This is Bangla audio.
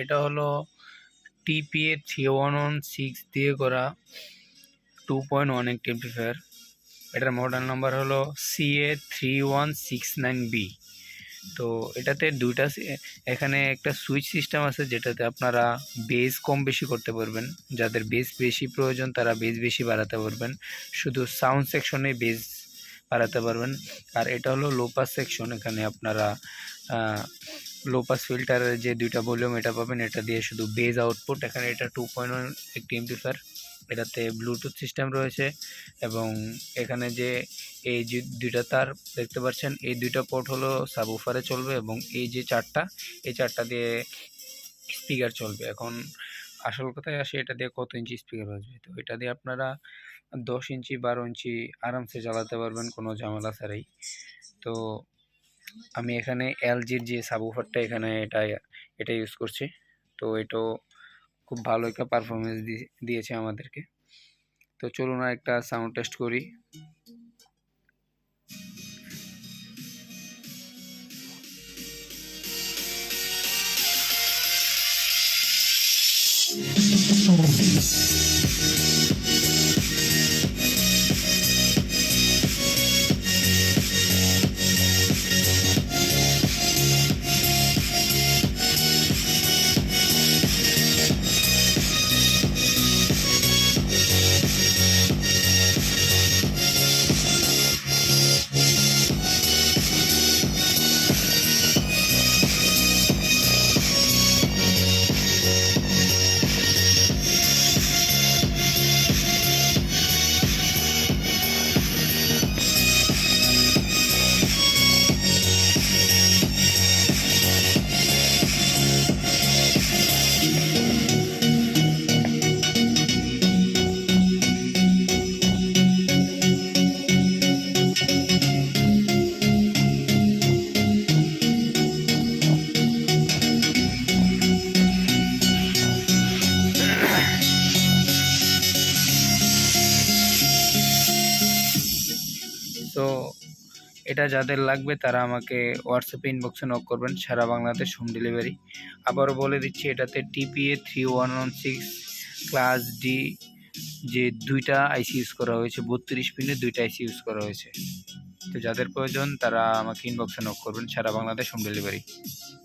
এটা হলো TPA three one one six দিয়ে করা টু পয়েন্ট ওয়ান একটি এমপ্লিফায়ার এটার মডেল নাম্বার হলো CA three one six nine B তো এটাতে দুইটা এখানে একটা সুইচ সিস্টেম আছে যেটাতে আপনারা বেস কম বেশি করতে পারবেন। যাদের বেস বেশি প্রয়োজন, তারা বেস বেশি বাড়াতে পারবেন। শুধু সাউন্ড সেকশনে বেস বাড়াতে পারবেন। আর এটা হলো লোপাস সেকশন এখানে আপনারা লোপাস ফিল্টারের যে দুইটা ভলিউম এটা পাবেন, এটা দিয়ে শুধু বেজ আউটপুট এখানে এটা টু পয়েন্ট ওয়ান একটি এমপ্লিফায়ার এটাতে ব্লুটুথ সিস্টেম রয়েছে এবং এখানে যে এই যে দুইটা তার দেখতে পাচ্ছেন, এই দুইটা পোর্ট হলো সাবউফারে চলবে এবং এই যে চারটা, এই চারটা দিয়ে স্পিকার চলবে। এখন আসল কথায় আসে, এটা দিয়ে কত ইঞ্চি স্পিকার বাজবে? তো এটা দিয়ে আপনারা দশ ইঞ্চি বারো ইঞ্চি আরামসে চালাতে পারবেন, কোনো ঝামেলা ছাড়াই। তো আমি এখানে এলজির যে সাবুফারটা এখানে এটা এটা ইউজ করছি। তো এটাও খুব ভালো একটা পারফরমেন্স দিয়েছে আমাদেরকে। তো চলুন একটা সাউন্ড টেস্ট করি। এটা যাদের লাগবে তারা আমাকে হোয়াটসঅ্যাপে ইনবক্সে নক করবেন, সারা বাংলাদেশ হোম ডেলিভারি আবারও বলে দিচ্ছি, এটাতে TPA three one one six class D যে দুইটা আইসি ইউজ করা হয়েছে, বত্রিশ পিনে দুইটা আইসি ইউজ করা হয়েছে। তো যাদের প্রয়োজন তারা আমাকে ইনবক্সে নক করবেন, সারা বাংলাদেশ হোম ডেলিভারি